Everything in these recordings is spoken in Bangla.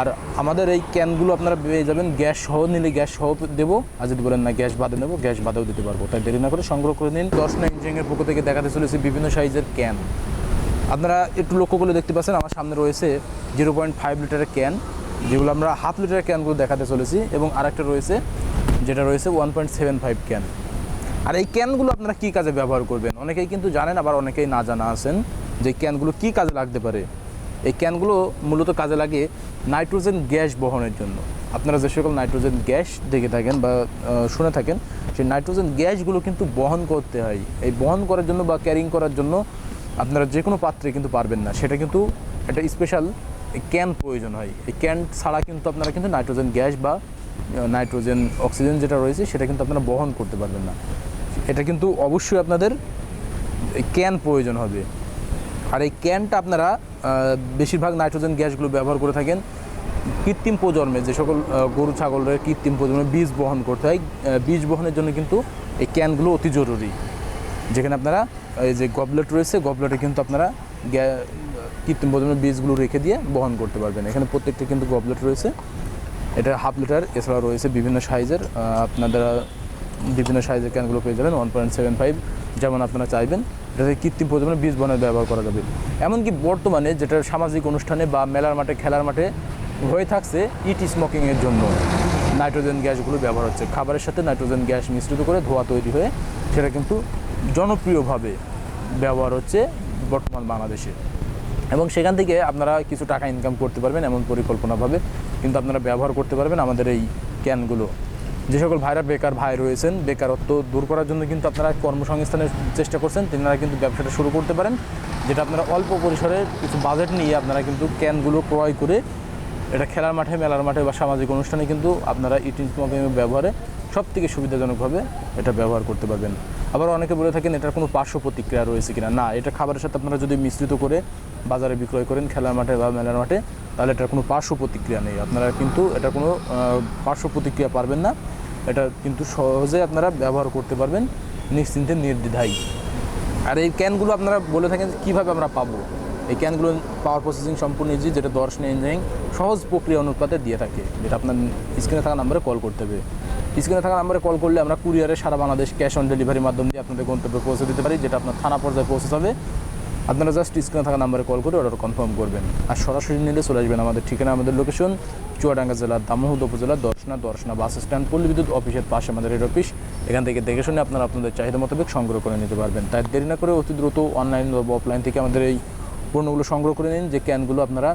আর আমাদের এই ক্যানগুলো আপনারা পেয়ে যাবেন। গ্যাস সহ নিলে গ্যাস সহ দেবো। আর যদি বলেন না, গ্যাস বাদে নেব, গ্যাস বাদেও দিতে পারব। তাই দেরি না করে সংগ্রহ করে নিন। দশ দর্শনা ইঞ্জিনিয়ারিংয়ের পক্ষ থেকে দেখাতে চলেছি বিভিন্ন সাইজের ক্যান। আপনারা একটু লক্ষ্য করলে দেখতে পাচ্ছেন, আমার সামনে রয়েছে জিরো পয়েন্ট ফাইভ লিটারের ক্যান, যেগুলো আমরা হাফ লিটারের ক্যানগুলো দেখাতে চলেছি, এবং আরেকটা রয়েছে, যেটা রয়েছে one point seven five can. আর এই ক্যানগুলো আপনারা কী কাজে ব্যবহার করবেন? অনেকেই কিন্তু জানেন, আবার অনেকেই না জানা আছেন যে ক্যানগুলো কী কাজে লাগতে পারে। এই ক্যানগুলো মূলত কাজে লাগে নাইট্রোজেন গ্যাস বহনের জন্য। আপনারা যে সকল নাইট্রোজেন গ্যাস দেখে থাকেন বা শুনে থাকেন, সেই নাইট্রোজেন গ্যাসগুলো কিন্তু বহন করতে হয়। এই বহন করার জন্য বা ক্যারিং করার জন্য আপনারা যে কোনো পাত্রে কিন্তু পারবেন না। সেটা কিন্তু একটা স্পেশাল ক্যান প্রয়োজন হয়। এই ক্যান ছাড়া কিন্তু আপনারা কিন্তু নাইট্রোজেন গ্যাস বা নাইট্রোজেন অক্সিজেন যেটা রয়েছে, সেটা কিন্তু আপনারা বহন করতে পারবেন না। এটা কিন্তু অবশ্যই আপনাদের ক্যান প্রয়োজন হবে। আর এই ক্যানটা আপনারা বেশিরভাগ নাইট্রোজেন গ্যাসগুলো ব্যবহার করে থাকেন কৃত্রিম প্রজন্মে, যে সকল গরু, ছাগলের কৃত্রিম প্রজন্মে বীজ বহন করতে হয়। বীজ বহনের জন্য কিন্তু এই ক্যানগুলো অতি জরুরি। যেখানে আপনারা, এই যে গবলেট রয়েছে, গবলেটে কিন্তু আপনারা কৃত্রিম প্রজন্মের বীজগুলো রেখে দিয়ে বহন করতে পারবেন। এখানে প্রত্যেকটা কিন্তু গবলেট রয়েছে। এটা হাফ লিটার এছাড়া রয়েছে বিভিন্ন সাইজের। আপনারা বিভিন্ন সাইজের ক্যানগুলো পেয়ে যাবেন ওয়ান পয়েন্ট সেভেন ফাইভ যেমন আপনারা চাইবেন। এটাতে কৃত্রিম প্রজন্মের বীজ বনের ব্যবহার করা যাবে। এমনকি বর্তমানে যেটা সামাজিক অনুষ্ঠানে বা মেলার মাঠে, খেলার মাঠে হয়ে থাকছে ইট স্মোকিংয়ের জন্য। নাইট্রোজেন গ্যাসগুলো ব্যবহার হচ্ছে। খাবারের সাথে নাইট্রোজেন গ্যাস মিশ্রিত করে ধোঁয়া তৈরি হয়ে সেটা কিন্তু জনপ্রিয়ভাবে ব্যবহার হচ্ছে বর্তমান বাংলাদেশে। এবং সেখান থেকে আপনারা কিছু টাকা ইনকাম করতে পারবেন এমন পরিকল্পনাভাবে। কিন্তু আপনারা ব্যবহার করতে পারবেন আমাদের এই ক্যানগুলো। যে সকল ভাইরা বেকার ভাই রয়েছেন, বেকারত্ব দূর করার জন্য কিন্তু আপনারা কর্মসংস্থানের চেষ্টা করছেন, তেনারা কিন্তু ব্যবসাটা শুরু করতে পারেন, যেটা আপনারা অল্প পরিসরে কিছু বাজেট নিয়ে আপনারা কিন্তু ক্যানগুলো ক্রয় করে এটা খেলার মাঠে, মেলার মাঠে বা সামাজিক অনুষ্ঠানে কিন্তু আপনারা ইটিং ব্যবহারে সব থেকে সুবিধাজনকভাবে এটা ব্যবহার করতে পারবেন। আবার অনেকে বলে থাকেন, এটার কোনো পার্শ্ব প্রতিক্রিয়া রয়েছে কিনা? না, এটা খাবারের সাথে আপনারা যদি মিশ্রিত করে বাজারে বিক্রয় করেন, খেলার মাঠে বা মেলার মাঠে, তাহলে এটার কোনো পার্শ্ব প্রতিক্রিয়া নেই। আপনারা কিন্তু এটা কোনো পার্শ্ব প্রতিক্রিয়া পারবেন না। এটা কিন্তু সহজে আপনারা ব্যবহার করতে পারবেন নিশ্চিন্তে নির্দ্বিধায়। আর এই ক্যানগুলো আপনারা বলে থাকেন কীভাবে আমরা পাবো? এই ক্যানগুলো পাওয়ার প্রসেসিং সম্পূর্ণ ইজি যেটা দর্শন ইঞ্জিনিয়ারিং সহজ প্রক্রিয়া অনুপাতে দিয়ে থাকে, যেটা আপনার স্ক্রিনে থাকা নাম্বারে কল করতে হবে। স্ক্রিনে থাকা নাম্বারে কল করলে আমরা কুরিয়ারে সারা বাংলাদেশ ক্যাশ অন ডেলিভারির মাধ্যম দিয়ে আপনাদের গন্তব্যে পৌঁছে দিতে পারি, যেটা আপনার থানা পর্যায়ে পৌঁছে যাবে। আপনারা জাস্ট স্ক্রিনে থাকা নাম্বারে কল করে অর্ডার কনফার্ম করবেন। আর সরাসরি নিলে চলে আসবেন আমাদের ঠিকানা, আমাদের লোকেশন চুয়াডাঙ্গা জেলার দামোহদ উপজেলার দর্শনা দর্শনা বাস স্ট্যান্ড পল্লী বিদ্যুৎ অফিসের পাশে আমাদের হেড অফিস এখান থেকে দেখে শুনে আপনারা আপনাদের চাহিদা মোতাবেক সংগ্রহ করে নিতে পারবেন। তাই দেরি না করে অতি দ্রুত অনলাইন বা অফলাইন থেকে আমাদের এই পণ্যগুলো সংগ্রহ করে নিন, যে ক্যানগুলো আপনারা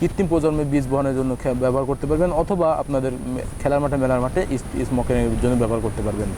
কৃত্রিম প্রজন্মে বীজ বহনের জন্য ব্যবহার করতে পারবেন, অথবা আপনাদের খেলার মাঠে, মেলার মাঠে স্মোকের জন্য ব্যবহার করতে পারবেন।